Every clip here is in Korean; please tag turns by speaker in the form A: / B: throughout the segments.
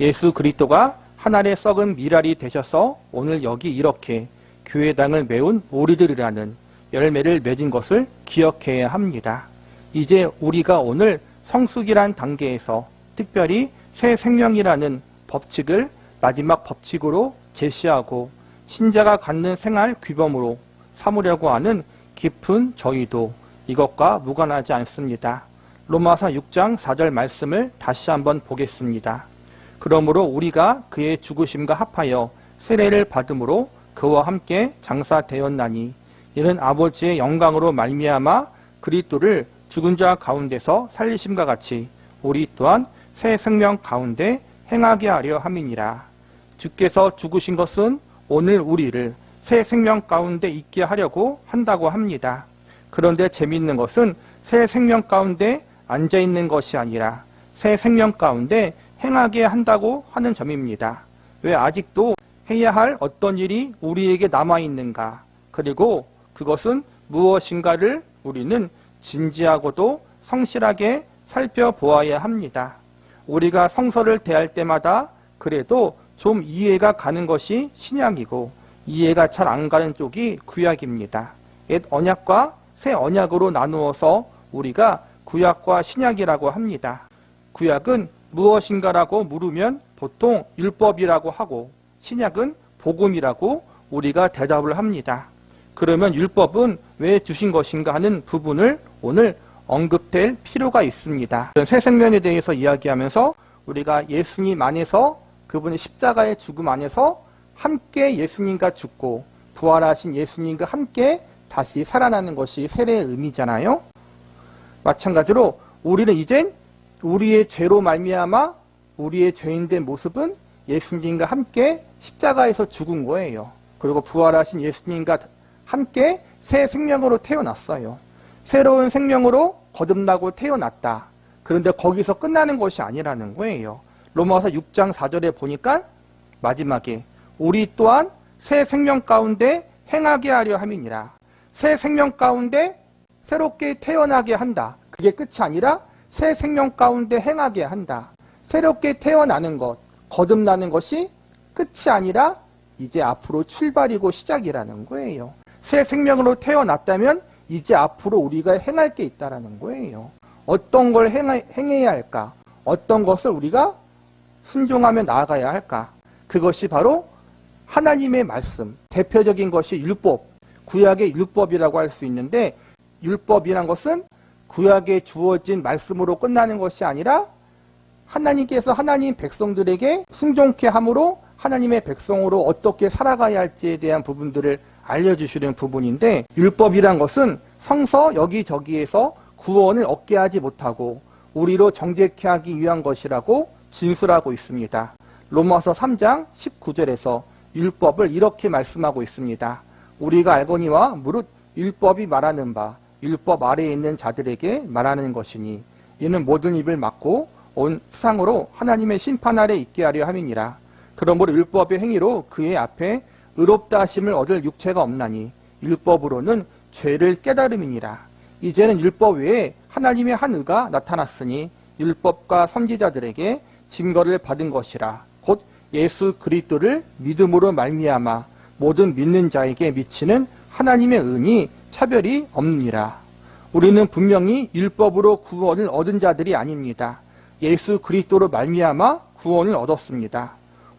A: 예수 그리스도가 하늘의 썩은 미랄이 되셔서 오늘 여기 이렇게 교회당을 메운 우리들이라는 열매를 맺은 것을 기억해야 합니다. 이제 우리가 오늘 성숙이란 단계에서 특별히 새 생명이라는 법칙을 마지막 법칙으로 제시하고 신자가 갖는 생활 규범으로 삼으려고 하는 깊은 저희도 이것과 무관하지 않습니다. 로마서 6장 4절 말씀을 다시 한번 보겠습니다. 그러므로 우리가 그의 죽으심과 합하여 세례를 받음으로 그와 함께 장사되었나니 이는 아버지의 영광으로 말미암아 그리스도를 죽은 자 가운데서 살리심과 같이 우리 또한 새 생명 가운데 행하게 하려 함이니라. 주께서 죽으신 것은 오늘 우리를 새 생명 가운데 있게 하려고 한다고 합니다. 그런데 재미있는 것은 새 생명 가운데 앉아 있는 것이 아니라 새 생명 가운데 행하게 한다고 하는 점입니다. 왜 아직도 해야 할 어떤 일이 우리에게 남아 있는가? 그리고 그것은 무엇인가를 우리는 진지하고도 성실하게 살펴보아야 합니다. 우리가 성서를 대할 때마다 그래도 좀 이해가 가는 것이 신약이고 이해가 잘 안 가는 쪽이 구약입니다. 옛 언약과 새 언약으로 나누어서 우리가 구약과 신약이라고 합니다. 구약은 무엇인가라고 물으면 보통 율법이라고 하고 신약은 복음이라고 우리가 대답을 합니다. 그러면 율법은 왜 주신 것인가 하는 부분을 오늘 언급될 필요가 있습니다. 새 생명에 대해서 이야기하면서 우리가 예수님 안에서 그분의 십자가의 죽음 안에서 함께 예수님과 죽고 부활하신 예수님과 함께 다시 살아나는 것이 세례의 의미잖아요. 마찬가지로 우리는 이젠 우리의 죄로 말미암아 우리의 죄인된 모습은 예수님과 함께 십자가에서 죽은 거예요. 그리고 부활하신 예수님과 함께 새 생명으로 태어났어요. 새로운 생명으로 거듭나고 태어났다. 그런데 거기서 끝나는 것이 아니라는 거예요. 로마서 6장 4절에 보니까 마지막에 우리 또한 새 생명 가운데 행하게 하려 함이니라. 새 생명 가운데 새롭게 태어나게 한다. 그게 끝이 아니라 새 생명 가운데 행하게 한다. 새롭게 태어나는 것, 거듭나는 것이 끝이 아니라 이제 앞으로 출발이고 시작이라는 거예요. 새 생명으로 태어났다면 이제 앞으로 우리가 행할 게 있다라는 거예요. 어떤 걸 행해, 행해야 할까? 어떤 것을 우리가 순종하며 나아가야 할까? 그것이 바로 하나님의 말씀, 대표적인 것이 율법, 구약의 율법이라고 할 수 있는데 율법이란 것은 구약에 주어진 말씀으로 끝나는 것이 아니라 하나님께서 하나님 백성들에게 순종케 함으로 하나님의 백성으로 어떻게 살아가야 할지에 대한 부분들을 알려주시는 부분인데 율법이란 것은 성서 여기저기에서 구원을 얻게 하지 못하고 우리로 정죄케 하기 위한 것이라고 진술하고 있습니다. 로마서 3장 19절에서 율법을 이렇게 말씀하고 있습니다. 우리가 알거니와 무릇 율법이 말하는 바 율법 아래에 있는 자들에게 말하는 것이니 이는 모든 입을 막고 온 수상으로 하나님의 심판 아래 있게 하려 함이니라. 그러므로 율법의 행위로 그의 앞에 의롭다 하심을 얻을 육체가 없나니 율법으로는 죄를 깨달음이니라. 이제는 율법 외에 하나님의 한 의가 나타났으니 율법과 선지자들에게 증거를 받은 것이라. 곧 예수 그리스도를 믿음으로 말미암아 모든 믿는 자에게 미치는 하나님의 은이 차별이 없느니라. 우리는 분명히 율법으로 구원을 얻은 자들이 아닙니다. 예수 그리스도로 말미암아 구원을 얻었습니다.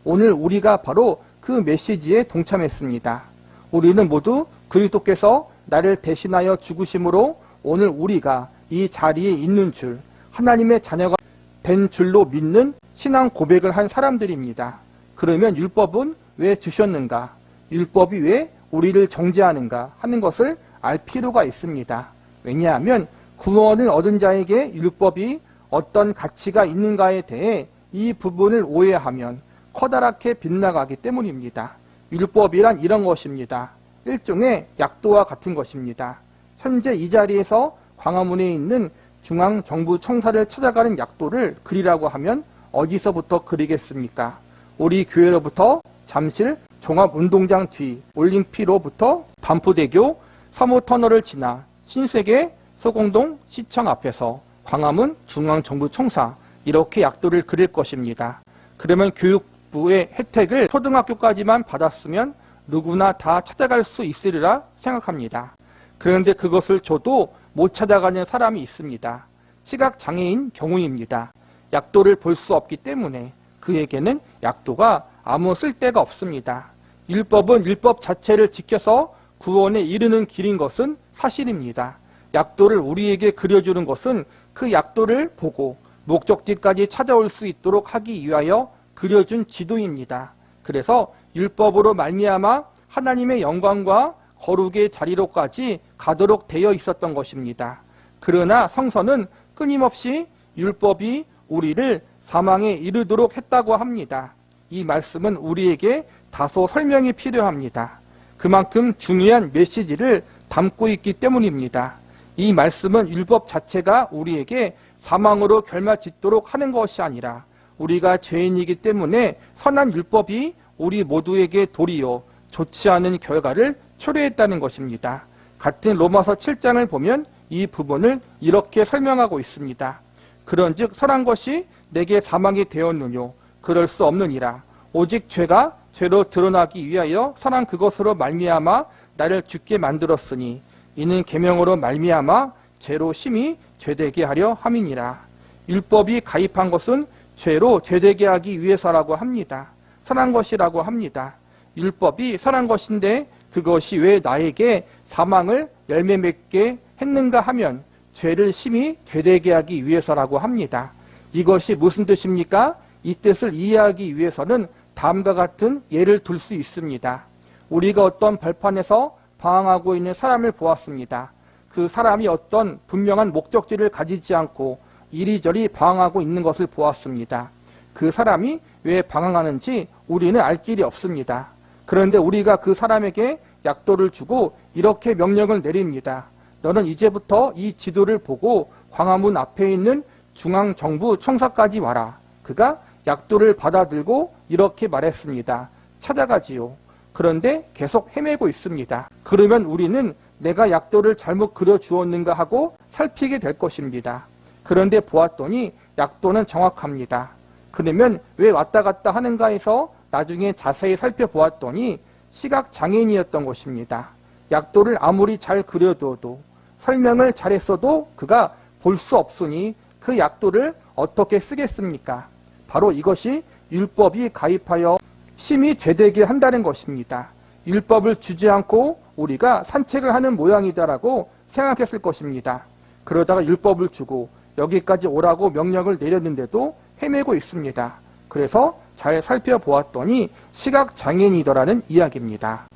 A: 오늘 우리가 바로 그 메시지에 동참했습니다. 우리는 모두 그리스도께서 나를 대신하여 죽으심으로 오늘 우리가 이 자리에 있는 줄 하나님의 자녀가 된 줄로 믿는 신앙 고백을 한 사람들입니다. 그러면 율법은 왜 주셨는가? 율법이 왜 우리를 정죄하는가 하는 것을 알 필요가 있습니다. 왜냐하면 구원을 얻은 자에게 율법이 어떤 가치가 있는가에 대해 이 부분을 오해하면 커다랗게 빗나가기 때문입니다. 율법이란 이런 것입니다. 일종의 약도와 같은 것입니다. 현재 이 자리에서 광화문에 있는 중앙정부 청사를 찾아가는 약도를 그리라고 하면 어디서부터 그리겠습니까? 우리 교회로부터 잠실 종합운동장 뒤 올림피로부터 반포대교 3호 터널을 지나 신세계 소공동 시청 앞에서 광화문 중앙정부 청사 이렇게 약도를 그릴 것입니다. 그러면 교육부의 혜택을 초등학교까지만 받았으면 누구나 다 찾아갈 수 있으리라 생각합니다. 그런데 그것을 줘도 못 찾아가는 사람이 있습니다. 시각장애인 경우입니다. 약도를 볼 수 없기 때문에 그에게는 약도가 아무 쓸데가 없습니다. 율법은 율법 자체를 지켜서 구원에 이르는 길인 것은 사실입니다. 약도를 우리에게 그려주는 것은 그 약도를 보고 목적지까지 찾아올 수 있도록 하기 위하여 그려준 지도입니다. 그래서 율법으로 말미암아 하나님의 영광과 거룩의 자리로까지 가도록 되어 있었던 것입니다. 그러나 성서는 끊임없이 율법이 우리를 사망에 이르도록 했다고 합니다. 이 말씀은 우리에게 다소 설명이 필요합니다. 그만큼 중요한 메시지를 담고 있기 때문입니다. 이 말씀은 율법 자체가 우리에게 사망으로 결말 짓도록 하는 것이 아니라 우리가 죄인이기 때문에 선한 율법이 우리 모두에게 도리어 좋지 않은 결과를 초래했다는 것입니다. 같은 로마서 7장을 보면 이 부분을 이렇게 설명하고 있습니다. 그런즉 선한 것이 내게 사망이 되었느뇨 그럴 수 없느니라 오직 죄가 죄로 드러나기 위하여 선한 그것으로 말미암아 나를 죽게 만들었으니 이는 계명으로 말미암아 죄로 심히 죄되게 하려 함이니라 율법이 가입한 것은 죄로 죄되게 하기 위해서라고 합니다. 선한 것이라고 합니다. 율법이 선한 것인데 그것이 왜 나에게 사망을 열매 맺게 했는가 하면 죄를 심히 죄되게 하기 위해서라고 합니다. 이것이 무슨 뜻입니까? 이 뜻을 이해하기 위해서는 다음과 같은 예를 들 수 있습니다. 우리가 어떤 벌판에서 방황하고 있는 사람을 보았습니다. 그 사람이 어떤 분명한 목적지를 가지지 않고 이리저리 방황하고 있는 것을 보았습니다. 그 사람이 왜 방황하는지 우리는 알 길이 없습니다. 그런데 우리가 그 사람에게 약도를 주고 이렇게 명령을 내립니다. 너는 이제부터 이 지도를 보고 광화문 앞에 있는 중앙정부 청사까지 와라. 그가 약도를 받아들고 이렇게 말했습니다. 찾아가지요. 그런데 계속 헤매고 있습니다. 그러면 우리는 내가 약도를 잘못 그려주었는가 하고 살피게 될 것입니다. 그런데 보았더니 약도는 정확합니다. 그러면 왜 왔다 갔다 하는가 해서 나중에 자세히 살펴보았더니 시각 장애인이었던 것입니다. 약도를 아무리 잘 그려둬도 설명을 잘했어도 그가 볼 수 없으니 그 약도를 어떻게 쓰겠습니까? 바로 이것이 율법이 가입하여 심히 죄되게 한다는 것입니다. 율법을 주지 않고 우리가 산책을 하는 모양이다라고 생각했을 것입니다. 그러다가 율법을 주고 여기까지 오라고 명령을 내렸는데도 헤매고 있습니다. 그래서 잘 살펴보았더니 시각장애인이더라는 이야기입니다.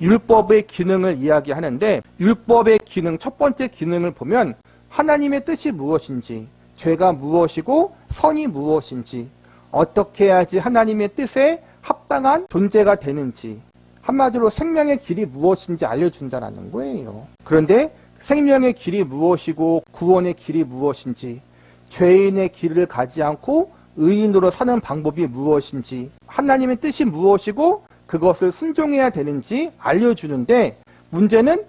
A: 율법의 기능을 이야기하는데 율법의 기능 첫 번째 기능을 보면 하나님의 뜻이 무엇인지 죄가 무엇이고 선이 무엇인지 어떻게 해야지 하나님의 뜻에 합당한 존재가 되는지 한마디로 생명의 길이 무엇인지 알려준다는 거예요. 그런데 생명의 길이 무엇이고 구원의 길이 무엇인지 죄인의 길을 가지 않고 의인으로 사는 방법이 무엇인지 하나님의 뜻이 무엇이고 그것을 순종해야 되는지 알려주는데 문제는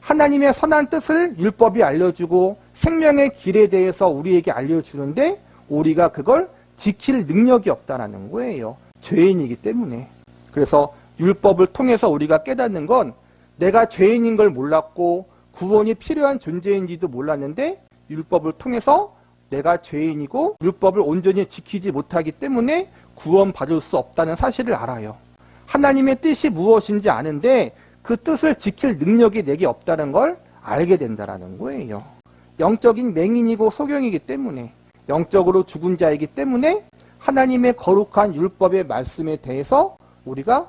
A: 하나님의 선한 뜻을 율법이 알려주고 생명의 길에 대해서 우리에게 알려주는데 우리가 그걸 지킬 능력이 없다라는 거예요. 죄인이기 때문에. 그래서 율법을 통해서 우리가 깨닫는 건 내가 죄인인 걸 몰랐고 구원이 필요한 존재인지도 몰랐는데 율법을 통해서 내가 죄인이고 율법을 온전히 지키지 못하기 때문에 구원받을 수 없다는 사실을 알아요. 하나님의 뜻이 무엇인지 아는데 그 뜻을 지킬 능력이 내게 없다는 걸 알게 된다라는 거예요. 영적인 맹인이고 소경이기 때문에 영적으로 죽은 자이기 때문에 하나님의 거룩한 율법의 말씀에 대해서 우리가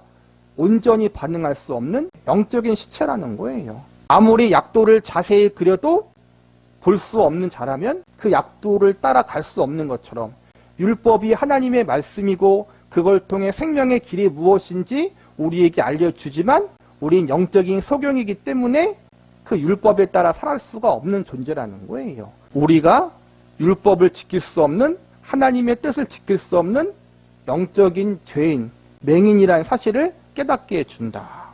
A: 온전히 반응할 수 없는 영적인 시체라는 거예요. 아무리 약도를 자세히 그려도 볼 수 없는 자라면 그 약도를 따라갈 수 없는 것처럼 율법이 하나님의 말씀이고 그걸 통해 생명의 길이 무엇인지 우리에게 알려주지만 우린 영적인 소경이기 때문에 그 율법에 따라 살할 수가 없는 존재라는 거예요. 우리가 율법을 지킬 수 없는 하나님의 뜻을 지킬 수 없는 영적인 죄인, 맹인이라는 사실을 깨닫게 해준다.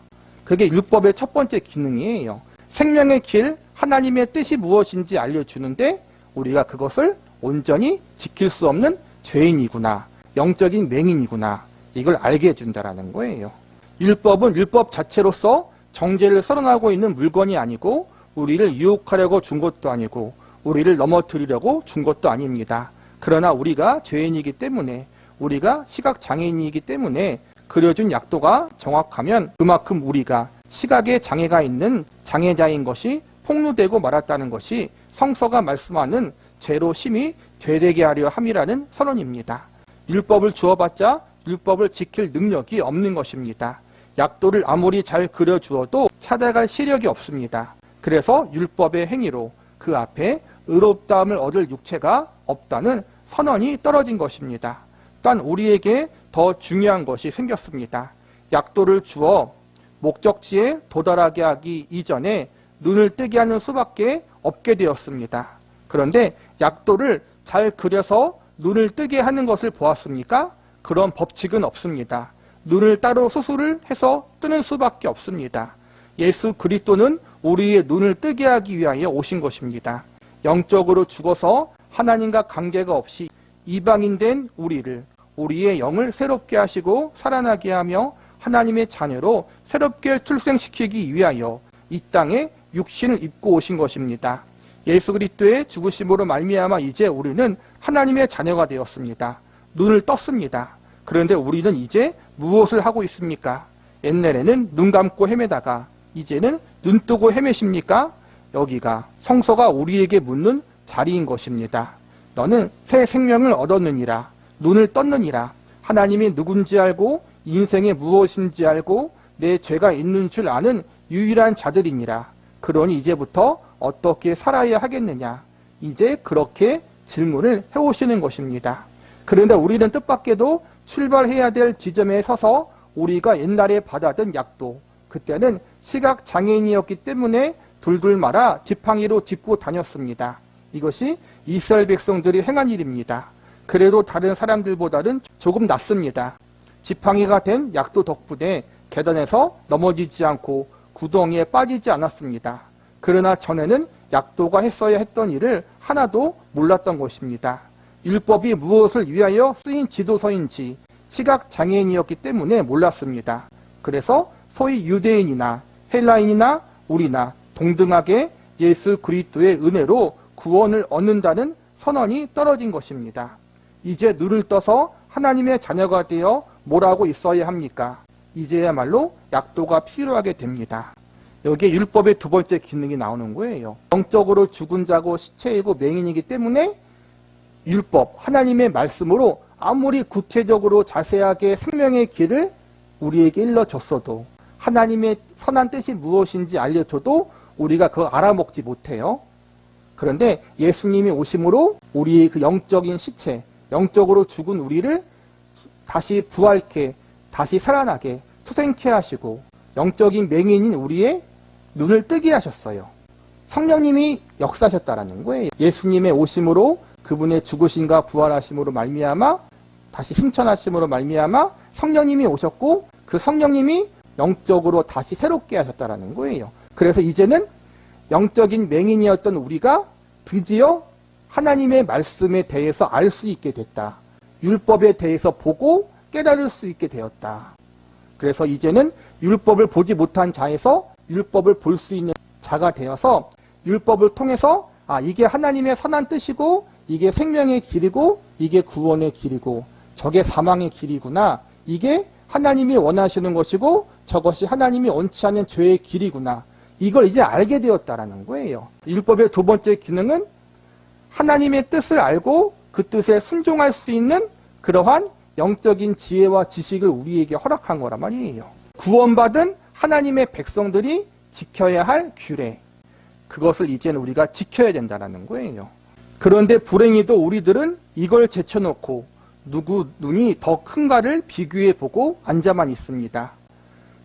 A: 그게 율법의 첫 번째 기능이에요. 생명의 길, 하나님의 뜻이 무엇인지 알려주는데 우리가 그것을 온전히 지킬 수 없는 죄인이구나. 영적인 맹인이구나. 이걸 알게 해준다라는 거예요. 율법은 율법 자체로서 정죄를 선언하고 있는 물건이 아니고 우리를 유혹하려고 준 것도 아니고 우리를 넘어뜨리려고 준 것도 아닙니다. 그러나 우리가 죄인이기 때문에 우리가 시각 장애인이기 때문에 그려준 약도가 정확하면 그만큼 우리가 시각에 장애가 있는 장애자인 것이 폭로되고 말았다는 것이 성서가 말씀하는 죄로 심히 되되게 하려 함이라는 선언입니다. 율법을 주어봤자 율법을 지킬 능력이 없는 것입니다. 약도를 아무리 잘 그려주어도 찾아갈 시력이 없습니다. 그래서 율법의 행위로 그 앞에 의롭다함을 얻을 육체가 없다는 선언이 떨어진 것입니다. 또한 우리에게 더 중요한 것이 생겼습니다. 약도를 주어 목적지에 도달하게 하기 이전에 눈을 뜨게 하는 수밖에 없게 되었습니다. 그런데 약도를 잘 그려서 눈을 뜨게 하는 것을 보았습니까? 그런 법칙은 없습니다. 눈을 따로 수술을 해서 뜨는 수밖에 없습니다. 예수 그리스도는 우리의 눈을 뜨게 하기 위하여 오신 것입니다. 영적으로 죽어서 하나님과 관계가 없이 이방인 된 우리를 우리의 영을 새롭게 하시고 살아나게 하며 하나님의 자녀로 새롭게 출생시키기 위하여 이 땅에 육신을 입고 오신 것입니다. 예수 그리스도의 죽으심으로 말미암아 이제 우리는 하나님의 자녀가 되었습니다. 눈을 떴습니다. 그런데 우리는 이제 무엇을 하고 있습니까? 옛날에는 눈 감고 헤매다가 이제는 눈 뜨고 헤매십니까? 여기가 성서가 우리에게 묻는 자리인 것입니다. 너는 새 생명을 얻었느니라. 눈을 떴느니라. 하나님이 누군지 알고 인생에 무엇인지 알고 내 죄가 있는 줄 아는 유일한 자들이니라. 그러니 이제부터 어떻게 살아야 하겠느냐. 이제 그렇게 질문을 해오시는 것입니다. 그런데 우리는 뜻밖에도 출발해야 될 지점에 서서 우리가 옛날에 받았던 약도 그때는 시각 장애인이었기 때문에 둘둘 말아 지팡이로 짚고 다녔습니다. 이것이 이스라엘 백성들이 행한 일입니다. 그래도 다른 사람들보다는 조금 낫습니다. 지팡이가 된 약도 덕분에 계단에서 넘어지지 않고 구덩이에 빠지지 않았습니다. 그러나 전에는 약도가 했어야 했던 일을 하나도 몰랐던 것입니다. 율법이 무엇을 위하여 쓰인 지도서인지 시각 장애인이었기 때문에 몰랐습니다. 그래서 소위 유대인이나 헬라인이나 우리나 동등하게 예수 그리스도의 은혜로 구원을 얻는다는 선언이 떨어진 것입니다. 이제 눈을 떠서 하나님의 자녀가 되어 뭐라고 있어야 합니까? 이제야말로 약도가 필요하게 됩니다. 여기에 율법의 두 번째 기능이 나오는 거예요. 영적으로 죽은 자고 시체이고 맹인이기 때문에 율법, 하나님의 말씀으로 아무리 구체적으로 자세하게 생명의 길을 우리에게 일러줬어도 하나님의 선한 뜻이 무엇인지 알려줘도 우리가 그거 알아먹지 못해요. 그런데 예수님이 오심으로 우리의 그 영적인 시체, 영적으로 죽은 우리를 다시 부활케, 다시 살아나게, 수생케 하시고 영적인 맹인인 우리의 눈을 뜨게 하셨어요. 성령님이 역사하셨다라는 거예요. 예수님의 오심으로 그분의 죽으심과 부활하심으로 말미암아 다시 승천하심으로 말미암아 성령님이 오셨고 그 성령님이 영적으로 다시 새롭게 하셨다라는 거예요. 그래서 이제는 영적인 맹인이었던 우리가 드디어 하나님의 말씀에 대해서 알 수 있게 됐다. 율법에 대해서 보고 깨달을 수 있게 되었다. 그래서 이제는 율법을 보지 못한 자에서 율법을 볼 수 있는 자가 되어서 율법을 통해서 아 이게 하나님의 선한 뜻이고 이게 생명의 길이고 이게 구원의 길이고 저게 사망의 길이구나. 이게 하나님이 원하시는 것이고 저것이 하나님이 원치 않는 죄의 길이구나. 이걸 이제 알게 되었다라는 거예요. 율법의 두 번째 기능은 하나님의 뜻을 알고 그 뜻에 순종할 수 있는 그러한 영적인 지혜와 지식을 우리에게 허락한 거란 말이에요. 구원받은 하나님의 백성들이 지켜야 할 규례. 그것을 이제는 우리가 지켜야 된다는 거예요. 그런데 불행히도 우리들은 이걸 제쳐놓고 누구 눈이 더 큰가를 비교해 보고 앉아만 있습니다.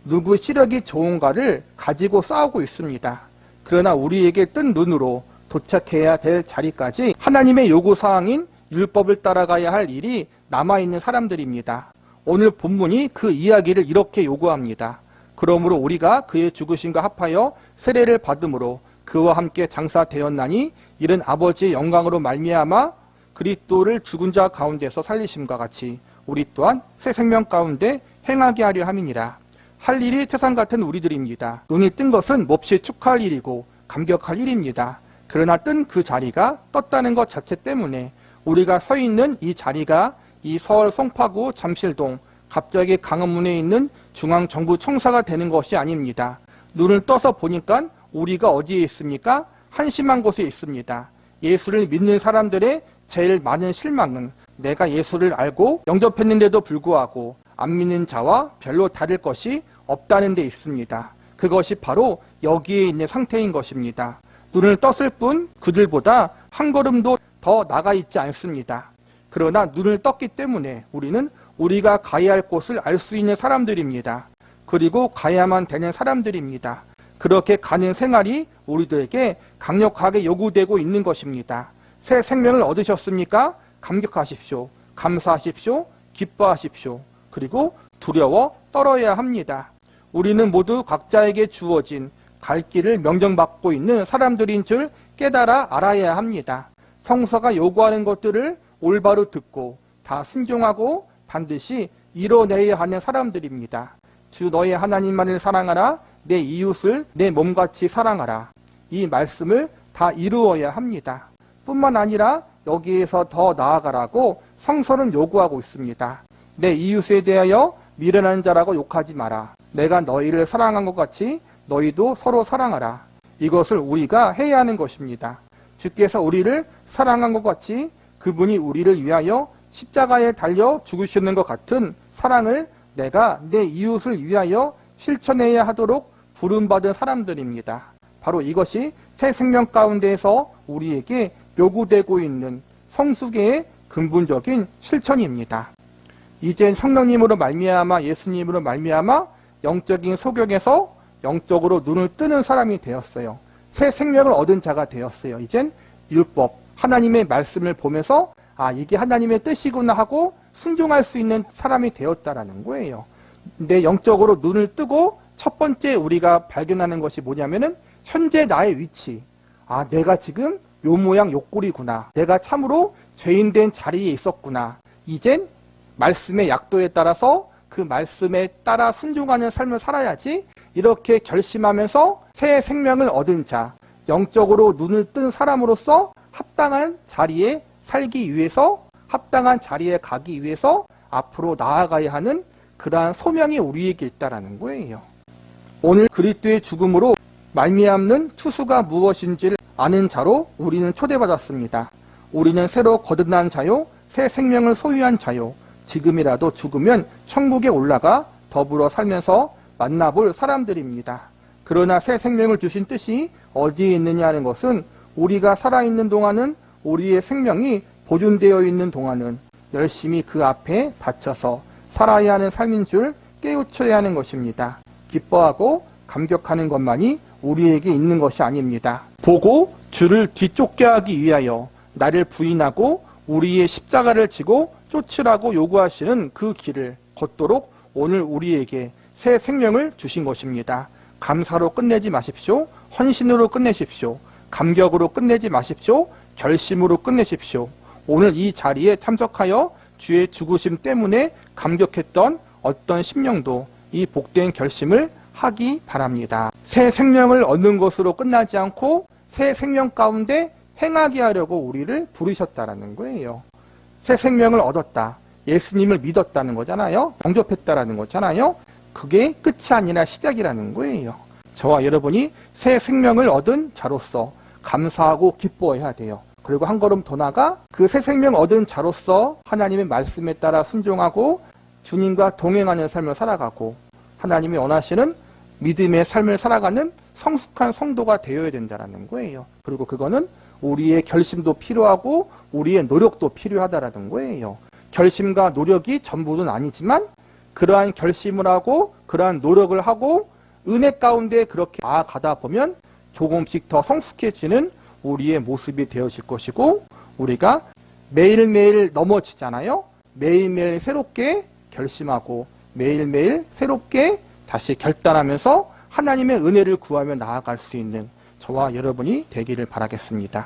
A: 누구 시력이 좋은가를 가지고 싸우고 있습니다. 그러나 우리에게 뜬 눈으로 도착해야 될 자리까지 하나님의 요구사항인 율법을 따라가야 할 일이 남아있는 사람들입니다. 오늘 본문이 그 이야기를 이렇게 요구합니다. 그러므로 우리가 그의 죽으심과 합하여 세례를 받음으로 그와 함께 장사되었나니 이는 아버지의 영광으로 말미암아 그리스도를 죽은 자 가운데서 살리심과 같이 우리 또한 새 생명 가운데 행하게 하려 함이니라. 할 일이 태산 같은 우리들입니다. 눈이 뜬 것은 몹시 축하할 일이고 감격할 일입니다. 그러나 뜬 그 자리가 떴다는 것 자체 때문에 우리가 서 있는 이 자리가 이 서울 송파구 잠실동 갑자기 강원문에 있는 중앙정부청사가 되는 것이 아닙니다. 눈을 떠서 보니까 우리가 어디에 있습니까? 한심한 곳에 있습니다. 예수를 믿는 사람들의 제일 많은 실망은 내가 예수를 알고 영접했는데도 불구하고 안 믿는 자와 별로 다를 것이 없다는 데 있습니다. 그것이 바로 여기에 있는 상태인 것입니다. 눈을 떴을 뿐 그들보다 한 걸음도 더 나가 있지 않습니다. 그러나 눈을 떴기 때문에 우리는 우리가 가야 할 곳을 알 수 있는 사람들입니다. 그리고 가야만 되는 사람들입니다. 그렇게 가는 생활이 우리들에게 강력하게 요구되고 있는 것입니다. 새 생명을 얻으셨습니까? 감격하십시오. 감사하십시오. 기뻐하십시오. 그리고 두려워 떨어야 합니다. 우리는 모두 각자에게 주어진 갈 길을 명령받고 있는 사람들인 줄 깨달아 알아야 합니다. 성서가 요구하는 것들을 올바로 듣고 다 순종하고 반드시 이뤄내야 하는 사람들입니다. 주 너의 하나님만을 사랑하라 내 이웃을 내 몸같이 사랑하라 이 말씀을 다 이루어야 합니다. 뿐만 아니라 여기에서 더 나아가라고 성서는 요구하고 있습니다. 내 이웃에 대하여 미련한 자라고 욕하지 마라. 내가 너희를 사랑한 것 같이 너희도 서로 사랑하라. 이것을 우리가 해야 하는 것입니다. 주께서 우리를 사랑한 것 같이 그분이 우리를 위하여 십자가에 달려 죽으시는 것 같은 사랑을 내가 내 이웃을 위하여 실천해야 하도록 부름받은 사람들입니다. 바로 이것이 새 생명 가운데에서 우리에게 요구되고 있는 성숙의 근본적인 실천입니다. 이젠 성령님으로 말미암아 예수님으로 말미암아 영적인 소경에서 영적으로 눈을 뜨는 사람이 되었어요. 새 생명을 얻은 자가 되었어요. 이젠 율법 하나님의 말씀을 보면서 아 이게 하나님의 뜻이구나 하고 순종할 수 있는 사람이 되었다라는 거예요. 내 영적으로 눈을 뜨고 첫 번째 우리가 발견하는 것이 뭐냐면은 현재 나의 위치. 아 내가 지금 요 모양 요 꼴이구나. 내가 참으로 죄인된 자리에 있었구나. 이젠 말씀의 약도에 따라서 그 말씀에 따라 순종하는 삶을 살아야지 이렇게 결심하면서 새 생명을 얻은 자, 영적으로 눈을 뜬 사람으로서 합당한 자리에 살기 위해서 합당한 자리에 가기 위해서 앞으로 나아가야 하는 그러한 소명이 우리에게 있다라는 거예요. 오늘 그리스도의 죽음으로 말미암는 추수가 무엇인지를 아는 자로 우리는 초대받았습니다. 우리는 새로 거듭난 자요, 새 생명을 소유한 자요. 지금이라도 죽으면 천국에 올라가 더불어 살면서 만나볼 사람들입니다. 그러나 새 생명을 주신 뜻이 어디에 있느냐 하는 것은 우리가 살아있는 동안은 우리의 생명이 보존되어 있는 동안은 열심히 그 앞에 바쳐서 살아야 하는 삶인 줄 깨우쳐야 하는 것입니다. 기뻐하고 감격하는 것만이 우리에게 있는 것이 아닙니다. 보고 주를 뒤쫓게 하기 위하여 나를 부인하고 우리의 십자가를 지고 쫓으라고 요구하시는 그 길을 걷도록 오늘 우리에게 새 생명을 주신 것입니다. 감사로 끝내지 마십시오. 헌신으로 끝내십시오. 감격으로 끝내지 마십시오. 결심으로 끝내십시오. 오늘 이 자리에 참석하여 주의 죽으심 때문에 감격했던 어떤 심령도 이 복된 결심을 하기 바랍니다. 새 생명을 얻는 것으로 끝나지 않고 새 생명 가운데 행하게 하려고 우리를 부르셨다라는 거예요. 새 생명을 얻었다. 예수님을 믿었다는 거잖아요. 영접했다라는 거잖아요. 그게 끝이 아니라 시작이라는 거예요. 저와 여러분이 새 생명을 얻은 자로서 감사하고 기뻐해야 돼요. 그리고 한 걸음 더 나가 그 새 생명 얻은 자로서 하나님의 말씀에 따라 순종하고 주님과 동행하는 삶을 살아가고 하나님이 원하시는 믿음의 삶을 살아가는 성숙한 성도가 되어야 된다는 거예요. 그리고 그거는 우리의 결심도 필요하고 우리의 노력도 필요하다라는 거예요. 결심과 노력이 전부는 아니지만 그러한 결심을 하고 그러한 노력을 하고 은혜 가운데 그렇게 나아가다 보면 조금씩 더 성숙해지는 우리의 모습이 되어질 것이고 우리가 매일매일 넘어지잖아요. 매일매일 새롭게 결심하고 매일매일 새롭게 다시 결단하면서 하나님의 은혜를 구하며 나아갈 수 있는 저와 여러분이 되기를 바라겠습니다.